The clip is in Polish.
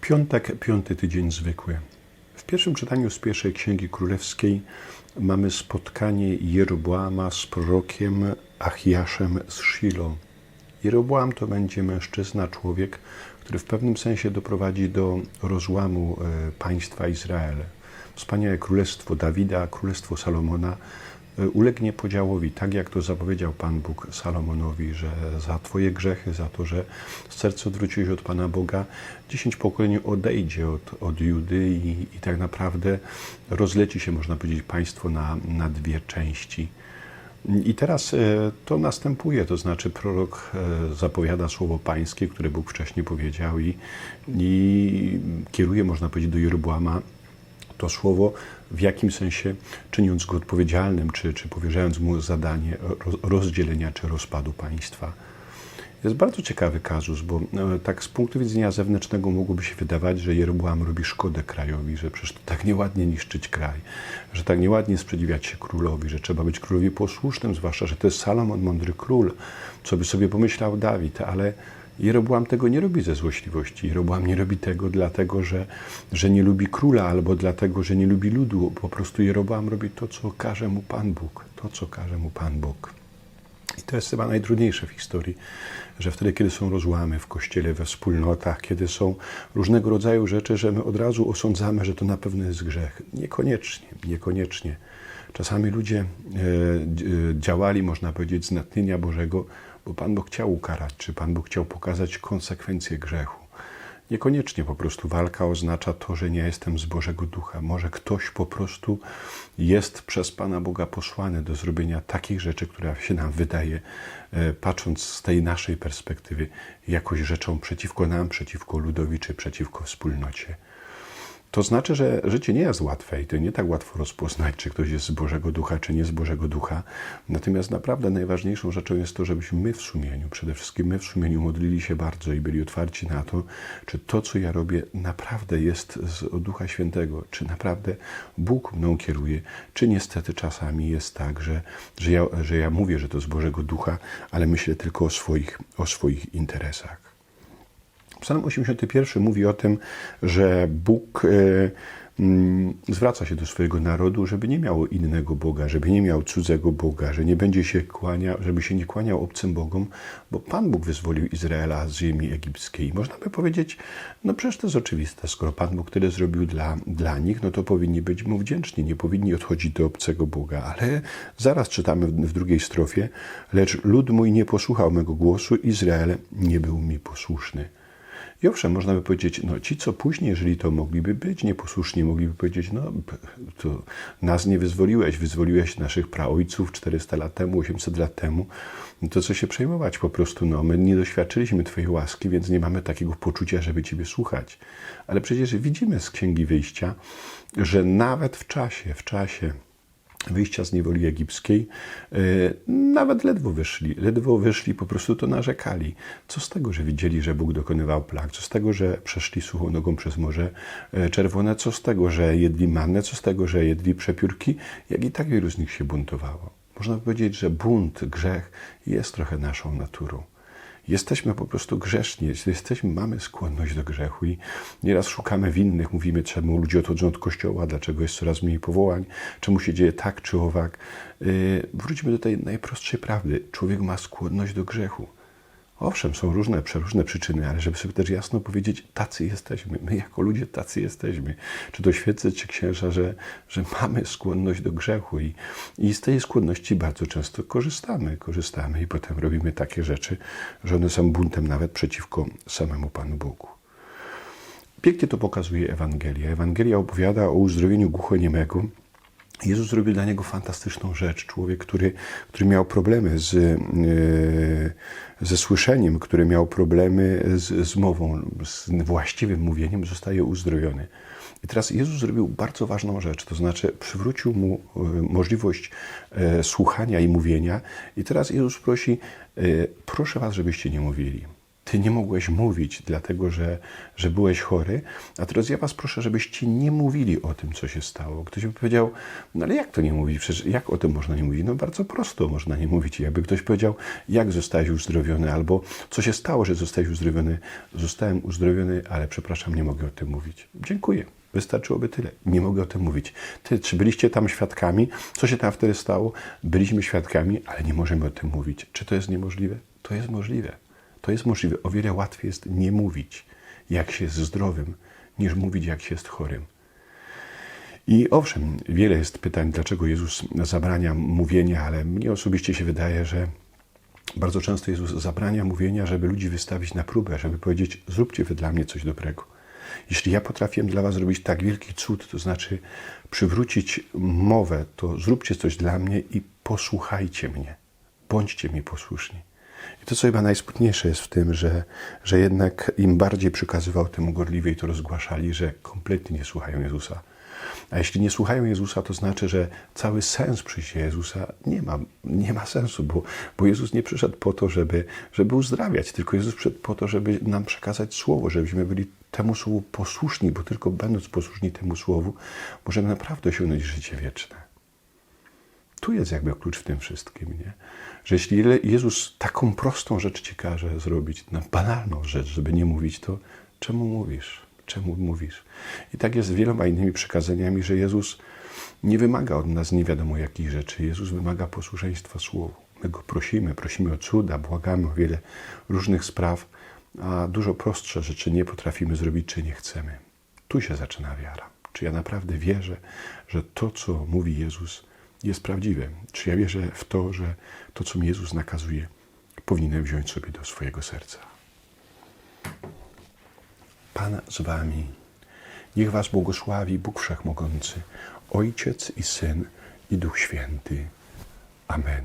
Piątek, piąty tydzień zwykły. W pierwszym czytaniu z pierwszej Księgi Królewskiej mamy spotkanie Jeroboama z prorokiem Achiaszem z Shilo. Jeroboam to będzie mężczyzna, człowiek, który w pewnym sensie doprowadzi do rozłamu e, państwa Izrael. Wspaniałe królestwo Dawida, królestwo Salomona ulegnie podziałowi, tak jak to zapowiedział Pan Bóg Salomonowi, że za Twoje grzechy, za to, że serce odwróciłeś od Pana Boga, dziesięć pokoleń odejdzie od, od Judy i, i tak naprawdę rozleci się, można powiedzieć, państwo na, na dwie części. I teraz e, to następuje, to znaczy prorok e, zapowiada słowo pańskie, które Bóg wcześniej powiedział i, i kieruje, można powiedzieć, do Jeroboama to słowo w jakim sensie czyniąc go odpowiedzialnym, czy, czy powierzając mu zadanie rozdzielenia czy rozpadu państwa. Jest bardzo ciekawy kazus, bo e, tak z punktu widzenia zewnętrznego mogłoby się wydawać, że Jeroboam robi szkodę krajowi, że przecież to tak nieładnie niszczyć kraj, że tak nieładnie sprzeciwiać się królowi, że trzeba być królowi posłusznym, zwłaszcza, że to jest Salomon, mądry król, co by sobie pomyślał Dawid, ale Jeroboam tego nie robi ze złośliwości. Jeroboam nie robi tego dlatego, że, że nie lubi króla albo dlatego, że nie lubi ludu. Po prostu Jeroboam robi to, co każe mu Pan Bóg. To, co każe mu Pan Bóg. I to jest chyba najtrudniejsze w historii, że wtedy, kiedy są rozłamy w kościele, we wspólnotach, kiedy są różnego rodzaju rzeczy, że my od razu osądzamy, że to na pewno jest grzech. Niekoniecznie, niekoniecznie. Czasami ludzie e, e, działali, można powiedzieć, z natchnienia Bożego, bo Pan Bóg chciał ukarać, czy Pan Bóg chciał pokazać konsekwencje grzechu. Niekoniecznie po prostu walka oznacza to, że nie jestem z Bożego Ducha. Może ktoś po prostu jest przez Pana Boga posłany do zrobienia takich rzeczy, która się nam wydaje, e, patrząc z tej naszej perspektywy, jakoś rzeczą przeciwko nam, przeciwko ludowi czy przeciwko wspólnocie. To znaczy, że życie nie jest łatwe i to nie tak łatwo rozpoznać, czy ktoś jest z Bożego Ducha, czy nie z Bożego Ducha. Natomiast naprawdę najważniejszą rzeczą jest to, żebyśmy my w sumieniu, przede wszystkim my w sumieniu modlili się bardzo i byli otwarci na to, czy to, co ja robię, naprawdę jest z Ducha Świętego, czy naprawdę Bóg mną kieruje, czy niestety czasami jest tak, że, że, ja, że ja mówię, że to z Bożego Ducha, ale myślę tylko o swoich, o swoich interesach. Psalm 81 mówi o tym, że Bóg e, mm, zwraca się do swojego narodu, żeby nie miało innego Boga, żeby nie miał cudzego Boga, że nie będzie się kłaniał, żeby się nie kłaniał obcym Bogom, bo Pan Bóg wyzwolił Izraela z ziemi egipskiej. Można by powiedzieć, no przecież to jest oczywiste, skoro Pan Bóg tyle zrobił dla, dla nich, no to powinni być mu wdzięczni, nie powinni odchodzić do obcego Boga. Ale zaraz czytamy w, w drugiej strofie, lecz lud mój nie posłuchał mego głosu, Izrael nie był mi posłuszny. I owszem, można by powiedzieć, no ci, co później, jeżeli to mogliby być nieposłuszni, mogliby powiedzieć, no to nas nie wyzwoliłeś, wyzwoliłeś naszych praojców 400 lat temu, 800 lat temu, no to co się przejmować po prostu, no my nie doświadczyliśmy Twojej łaski, więc nie mamy takiego poczucia, żeby Ciebie słuchać. Ale przecież widzimy z Księgi Wyjścia, że nawet w czasie, w czasie wyjścia z niewoli egipskiej, e, nawet ledwo wyszli, ledwo wyszli, po prostu to narzekali. Co z tego, że widzieli, że Bóg dokonywał plag? Co z tego, że przeszli suchą nogą przez Morze e, Czerwone? Co z tego, że jedli mannę? Co z tego, że jedli przepiórki? Jak i tak wielu z nich się buntowało. Można powiedzieć, że bunt, grzech jest trochę naszą naturą. Jesteśmy po prostu grzeszni, jesteśmy, mamy skłonność do grzechu i nieraz szukamy winnych, mówimy, czemu ludzie odchodzą od kościoła, dlaczego jest coraz mniej powołań, czemu się dzieje tak czy owak. Yy, wróćmy do tej najprostszej prawdy. Człowiek ma skłonność do grzechu. Owszem, są różne, przeróżne przyczyny, ale żeby sobie też jasno powiedzieć, tacy jesteśmy. My jako ludzie tacy jesteśmy. Czy to świeccy, czy księża, że, że mamy skłonność do grzechu i, i z tej skłonności bardzo często korzystamy. Korzystamy i potem robimy takie rzeczy, że one są buntem nawet przeciwko samemu Panu Bogu. Pięknie to pokazuje Ewangelia. Ewangelia opowiada o uzdrowieniu głuchoniemego, Jezus zrobił dla niego fantastyczną rzecz. Człowiek, który, który miał problemy z, e, ze słyszeniem, który miał problemy z, z mową, z właściwym mówieniem, zostaje uzdrowiony. I teraz Jezus zrobił bardzo ważną rzecz, to znaczy przywrócił mu e, możliwość e, słuchania i mówienia. I teraz Jezus prosi, proszę was, żebyście nie mówili. Ty nie mogłeś mówić, dlatego że, że byłeś chory, a teraz ja was proszę, żebyście nie mówili o tym, co się stało. Ktoś by powiedział, no ale jak to nie mówić? Przecież jak o tym można nie mówić? No bardzo prosto można nie mówić. Jakby ktoś powiedział, jak zostałeś uzdrowiony, albo co się stało, że zostałeś uzdrowiony. Zostałem uzdrowiony, ale przepraszam, nie mogę o tym mówić. Dziękuję. Wystarczyłoby tyle. Nie mogę o tym mówić. Ty, czy byliście tam świadkami? Co się tam wtedy stało? Byliśmy świadkami, ale nie możemy o tym mówić. Czy to jest niemożliwe? To jest możliwe. To jest możliwe. O wiele łatwiej jest nie mówić, jak się jest zdrowym, niż mówić, jak się jest chorym. I owszem, wiele jest pytań, dlaczego Jezus zabrania mówienia, ale mnie osobiście się wydaje, że bardzo często Jezus zabrania mówienia, żeby ludzi wystawić na próbę, żeby powiedzieć: Zróbcie wy dla mnie coś dobrego. Jeśli ja potrafiłem dla was zrobić tak wielki cud, to znaczy przywrócić mowę, to zróbcie coś dla mnie i posłuchajcie mnie. Bądźcie mi posłuszni. I to, co chyba najsmutniejsze jest w tym, że, że jednak im bardziej przykazywał, tym gorliwiej to rozgłaszali, że kompletnie nie słuchają Jezusa. A jeśli nie słuchają Jezusa, to znaczy, że cały sens przyjścia Jezusa nie ma, nie ma sensu, bo, bo Jezus nie przyszedł po to, żeby, żeby uzdrawiać, tylko Jezus przyszedł po to, żeby nam przekazać Słowo, żebyśmy byli temu Słowu posłuszni, bo tylko będąc posłuszni temu Słowu, możemy naprawdę osiągnąć życie wieczne. Tu jest jakby klucz w tym wszystkim, nie? Że jeśli Jezus taką prostą rzecz ci każe zrobić, na banalną rzecz, żeby nie mówić, to czemu mówisz? Czemu mówisz? I tak jest z wieloma innymi przykazaniami, że Jezus nie wymaga od nas nie wiadomo jakich rzeczy. Jezus wymaga posłuszeństwa Słowu. My Go prosimy, prosimy o cuda, błagamy o wiele różnych spraw, a dużo prostsze rzeczy nie potrafimy zrobić, czy nie chcemy. Tu się zaczyna wiara. Czy ja naprawdę wierzę, że to, co mówi Jezus, jest prawdziwe? Czy ja wierzę w to, że to, co mi Jezus nakazuje, powinienem wziąć sobie do swojego serca? Pan z wami. Niech was błogosławi Bóg Wszechmogący, Ojciec i Syn i Duch Święty. Amen.